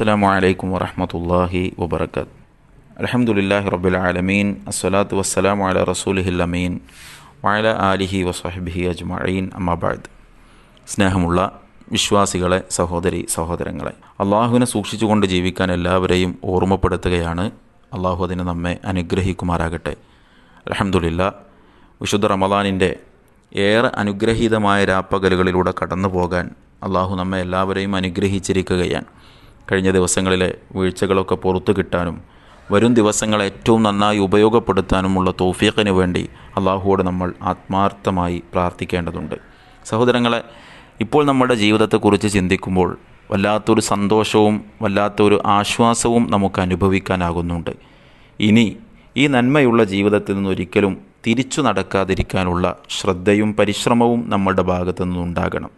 അസ്സാം വലൈക്കും വറഹമത്തല്ലാഹി വബർക്കാത്ത് അലഹമുല്ലാഹി റബ്ബുലാലമീൻ അസ്സലാത്തു വസ്സലാം അല റസൂലിഹിൽ അമീൻ. വഅല ആലിഹി വസ്വഹബിഹി അജ്മഈൻ. അമ്മാബാദ് സ്നേഹമുള്ള വിശ്വാസികളെ സഹോദരി സഹോദരങ്ങളെ അള്ളാഹുവിനെ സൂക്ഷിച്ചുകൊണ്ട് ജീവിക്കാൻ എല്ലാവരെയും ഓർമ്മപ്പെടുത്തുകയാണ് അള്ളാഹു അതിനെ നമ്മെ അനുഗ്രഹിക്കുമാറാകട്ടെ. അലഹമുല്ല വിശുദ്ധ റമദാനിന്റെ ഏറെ അനുഗ്രഹീതമായ രാപ്പകലുകളിലൂടെ കടന്നു പോകാൻ അള്ളാഹു നമ്മെ എല്ലാവരെയും അനുഗ്രഹിച്ചിരിക്കുകയാണ്. കഴിഞ്ഞ ദിവസങ്ങളിലെ വീഴ്ചകളൊക്കെ പുറത്തു കിട്ടാനും വരും ദിവസങ്ങൾ ഏറ്റവും നന്നായി ഉപയോഗപ്പെടുത്താനുമുള്ള തോഫീഖിന് വേണ്ടി അള്ളാഹുവോട് നമ്മൾ ആത്മാർത്ഥമായി പ്രാർത്ഥിക്കേണ്ടതുണ്ട്. സഹോദരങ്ങളെ ഇപ്പോൾ നമ്മുടെ ജീവിതത്തെക്കുറിച്ച് ചിന്തിക്കുമ്പോൾ വല്ലാത്തൊരു സന്തോഷവും വല്ലാത്തൊരു ആശ്വാസവും നമുക്ക് അനുഭവിക്കാനാകുന്നുണ്ട്. ഇനി ഈ നന്മയുള്ള ജീവിതത്തിൽ നിന്നൊരിക്കലും തിരിച്ചു നടക്കാതിരിക്കാനുള്ള ശ്രദ്ധയും പരിശ്രമവും നമ്മുടെ ഭാഗത്തു നിന്നുണ്ടാകണം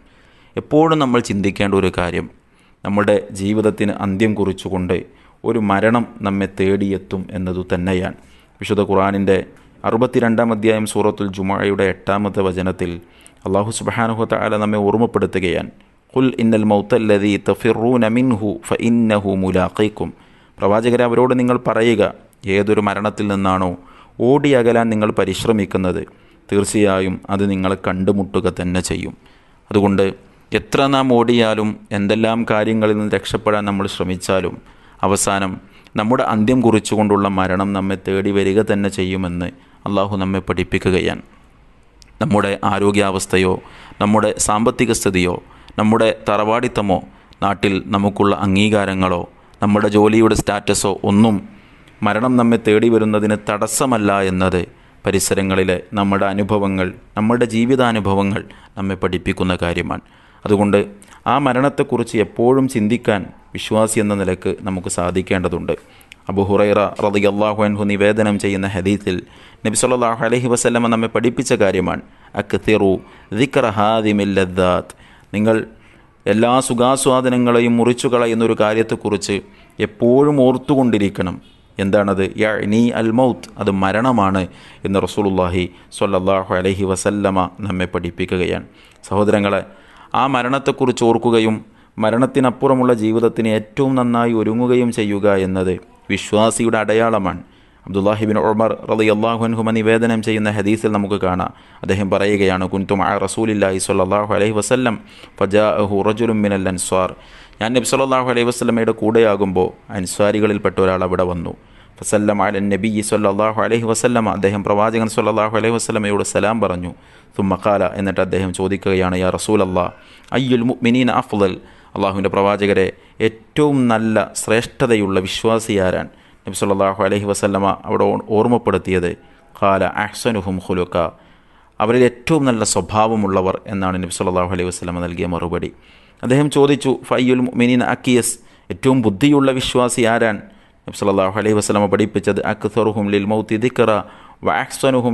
എപ്പോഴും നമ്മൾ ചിന്തിക്കേണ്ട ഒരു കാര്യം നമ്മുടെ ജീവിതത്തിന് അന്ത്യം കുറിച്ചുകൊണ്ട് ഒരു മരണം നമ്മെ തേടിയെത്തും എന്നതു തന്നെയാണ്. വിശുദ്ധ ഖുറാനിന്റെ അറുപത്തിരണ്ടാം അധ്യായം സൂറത്തുൽ ജുമായയുടെ എട്ടാമത്തെ വചനത്തിൽ അള്ളാഹു സുബാനുഹത്ത താല നമ്മെ ഓർമ്മപ്പെടുത്തുകയാണ്. ഖുൽ ഇന്നൽ മൗത്തല്ലതി തഫിറൂന മിൻഹു ഫ ഇന്നഹു മുലാഖൈക്കും. പ്രവാചകരെ അവരോട് നിങ്ങൾ പറയുക ഏതൊരു മരണത്തിൽ നിന്നാണോ ഓടി അകലാൻ നിങ്ങൾ പരിശ്രമിക്കുന്നത്? തീർച്ചയായും അത് നിങ്ങളെ കണ്ടുമുട്ടുക തന്നെ ചെയ്യും. അതുകൊണ്ട് എത്ര നാം ഓടിയാലും എന്തെല്ലാം കാര്യങ്ങളിൽ നിന്ന് രക്ഷപ്പെടാൻ നമ്മൾ ശ്രമിച്ചാലും അവസാനം നമ്മുടെ അന്ത്യം കുറിച്ചുകൊണ്ടുള്ള മരണം നമ്മെ തേടി വരിക തന്നെ ചെയ്യുമെന്ന് അള്ളാഹു നമ്മെ പഠിപ്പിക്കുകയാണ്. നമ്മുടെ ആരോഗ്യാവസ്ഥയോ നമ്മുടെ സാമ്പത്തിക സ്ഥിതിയോ നമ്മുടെ തറവാടിത്തമോ നാട്ടിൽ നമുക്കുള്ള അംഗീകാരങ്ങളോ നമ്മുടെ ജോലിയുടെ സ്റ്റാറ്റസോ ഒന്നും മരണം നമ്മെ തേടി വരുന്നതിന് തടസ്സമല്ല എന്നത് പരിസരങ്ങളിലെ നമ്മുടെ അനുഭവങ്ങൾ നമ്മുടെ ജീവിതാനുഭവങ്ങൾ നമ്മെ പഠിപ്പിക്കുന്ന കാര്യമാണ്. അതുകൊണ്ട് ആ മരണത്തെക്കുറിച്ച് എപ്പോഴും ചിന്തിക്കാൻ വിശ്വാസി എന്ന നിലയ്ക്ക് നമുക്ക് സാധിക്കേണ്ടതുണ്ട്. അബു ഹുറൈറ റതി അള്ളാഹുഅൻഹു നിവേദനം ചെയ്യുന്ന ഹദീത്തിൽ നബി സല്ലാഹു അലഹി വസ്ലമ നമ്മെ പഠിപ്പിച്ച കാര്യമാണ്. അക്തിറു ദിക്ര ഹാദിമില്ലദ്ദാത്ത് നിങ്ങൾ എല്ലാ സുഖാസ്വാദനങ്ങളെയും മുറിച്ചു കളയുന്നൊരു കാര്യത്തെക്കുറിച്ച് എപ്പോഴും ഓർത്തുകൊണ്ടിരിക്കണം. എന്താണത്? നീ അൽ മൗത്ത്. അത് മരണമാണ് എന്ന് റസൂലുള്ളാഹി സ്വല്ലല്ലാഹു അലഹി വസല്ലമ നമ്മെ പഠിപ്പിക്കുകയാണ്. സഹോദരങ്ങളെ ആ മരണത്തെക്കുറിച്ച് ഓർക്കുകയും മരണത്തിനപ്പുറമുള്ള ജീവിതത്തിന് ഏറ്റവും നന്നായി ഒരുങ്ങുകയും ചെയ്യുക എന്നത് വിശ്വാസിയുടെ അടയാളമാണ്. അബ്ദുല്ലാഹിബിൻ ഉമർ റലി അള്ളാഹുൻഹുമ നിവേദനം ചെയ്യുന്ന ഹദീസിൽ നമുക്ക് കാണാം. അദ്ദേഹം പറയുകയാണ് കുൻതും ആ റസൂലില്ലാഹി സ്വല്ലല്ലാഹു അലൈഹി വസല്ലം ഫജാഅഹു റജുലും മിനൽ അൻസ്വാർ. ഞാൻ നബി സല്ലല്ലാഹു അലൈഹി വസ്ലമയുടെ കൂടെയാകുമ്പോൾ അൻസ്വാരികളിൽപ്പെട്ട ഒരാൾ അവിടെ വന്നു. ഫസല്ലം അല നബി സല്ലാഹു അലഹി വസ്ലമ അദ്ദേഹം പ്രവാചകൻ സല്ലാഹു അലൈഹി വസ്ലമയോട് സലാം പറഞ്ഞു. തുമ്മക്കാല എന്നിട്ട് അദ്ദേഹം ചോദിക്കുകയാണ് യാ റസൂൽ അള്ളാ അയ്യുൽ മുഅ്മിനീന അഫ്ദൽ? അള്ളാഹുവിന്റെ പ്രവാചകരെ ഏറ്റവും നല്ല ശ്രേഷ്ഠതയുള്ള വിശ്വാസിയാരാൻ നബി സല്ലാഹു അലഹി വസല്ലമ അവിടെ ഓർമ്മപ്പെടുത്തിയത് കാല അഹ്സനുഹും ഖുലുക്ക അവരിൽ ഏറ്റവും നല്ല സ്വഭാവമുള്ളവർ എന്നാണ് നബി സല്ലാഹു അലൈഹി വസ്ലമ നൽകിയ മറുപടി. അദ്ദേഹം ചോദിച്ചു ഫയ്യുൽ മുഅ്മിനീൻ അക്കിയസ് ഏറ്റവും ബുദ്ധിയുള്ള വിശ്വാസി ആരാൻ നബി സല്ലല്ലാഹു അലൈഹി വസല്ലമ പഠിപ്പിച്ചത് അക്സറുഹും ലിൽ മൗത്തി ദിക്റ വ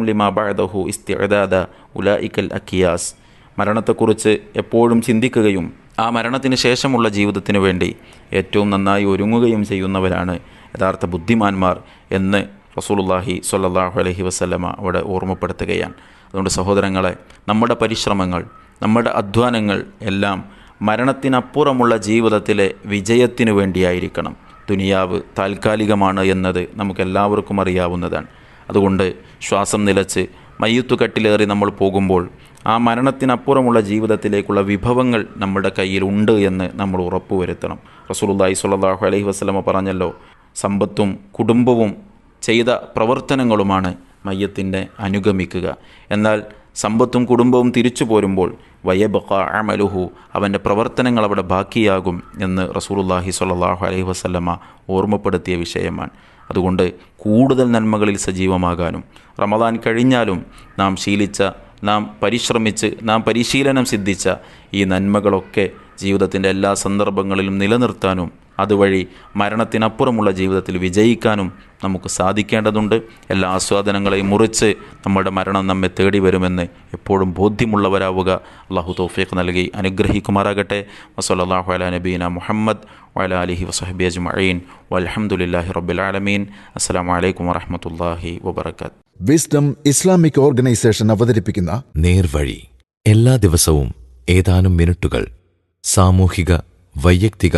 ലിമാ ബാദഹു ഇസ്തിഅദാദ ഉലൈക്കൽ അക്കിയാസ് മരണത്തെക്കുറിച്ച് എപ്പോഴും ചിന്തിക്കുകയും ആ മരണത്തിന് ശേഷമുള്ള ജീവിതത്തിന് വേണ്ടി ഏറ്റവും നന്നായി ഒരുങ്ങുകയും ചെയ്യുന്നവരാണ് യഥാർത്ഥ ബുദ്ധിമാന്മാർ എന്ന് റസൂലുല്ലാഹി സല്ലാഹു അലഹി വസ്ലമ അവിടെ ഓർമ്മപ്പെടുത്തുകയാണ്. അതുകൊണ്ട് സഹോദരങ്ങളെ നമ്മുടെ പരിശ്രമങ്ങൾ നമ്മുടെ അധ്വാനങ്ങൾ എല്ലാം മരണത്തിനപ്പുറമുള്ള ജീവിതത്തിലെ വിജയത്തിനു വേണ്ടിയായിരിക്കണം. ദുനിയാവ് താൽക്കാലികമാണ് എന്നത് നമുക്കെല്ലാവർക്കും അറിയാവുന്നതാണ്. അതുകൊണ്ട് ശ്വാസം നിലച്ച് മയ്യത്തുകട്ടിലേറി നമ്മൾ പോകുമ്പോൾ ആ മരണത്തിനപ്പുറമുള്ള ജീവിതത്തിലേക്കുള്ള വിഭവങ്ങൾ നമ്മുടെ കയ്യിലുണ്ട് എന്ന് നമ്മൾ ഉറപ്പുവരുത്തണം. റസൂലുള്ളാഹി സ്വല്ലല്ലാഹു അലൈഹി വസല്ലമ പറഞ്ഞല്ലോ സമ്പത്തും കുടുംബവും ചെയ്ത പ്രവർത്തനങ്ങളുമാണ് മയ്യത്തിന്റെ അനുഗമിക്കുക. എന്നാൽ സമ്പത്തും കുടുംബവും തിരിച്ചു പോരുമ്പോൾ വയബക്ക അമലുഹു അവന്റെ പ്രവർത്തനങ്ങൾ അവിടെ ബാക്കിയാകും എന്ന് റസൂലുള്ളാഹി സ്വല്ലല്ലാഹു അലൈഹി വസല്ലമ ഓർമ്മപ്പെടുത്തിയ വിഷയമാണ്. അതുകൊണ്ട് കൂടുതൽ നന്മകളിൽ സജീവമാകാനും റമദാൻ കഴിഞ്ഞാലും നാം ശീലിച്ച നാം പരിശ്രമിച്ച് നാം പരിശീലനം സിദ്ധിച്ച ഈ നന്മകളൊക്കെ ജീവിതത്തിന്റെ എല്ലാ സന്ദർഭങ്ങളിലും നിലനിർത്താനും അതുവഴി മരണത്തിനപ്പുറമുള്ള ജീവിതത്തിൽ വിജയിക്കാനും നമുക്ക് സാധിക്കേണ്ടതുണ്ട്. എല്ലാ ആസ്വാദനങ്ങളെയും മുറിച്ച് നമ്മുടെ മരണം നമ്മെ തേടി വരുമെന്ന് എപ്പോഴും ബോധ്യമുള്ളവരാവുക. അള്ളാഹു തൗഫീഖ് നൽകി അനുഗ്രഹിക്കുമാറാകട്ടെ. വസ്ലാഹു അല നബീന മുഹമ്മദ് വല അലിഹി വസഹബി അജ്മഈൻ. വലഹമുല്ലാഹി റബുലാലമീൻ അസ്സാം വലൈക്കും വറഹമത്തല്ലാഹി വബർക്കാത്ത് വിസ്ഡം ഇസ്ലാമിക് ഓർഗനൈസേഷൻ അവതരിപ്പിക്കുന്ന നേർവഴി. എല്ലാ ദിവസവും ഏതാനും മിനിറ്റുകൾ സാമൂഹിക വൈയക്തിക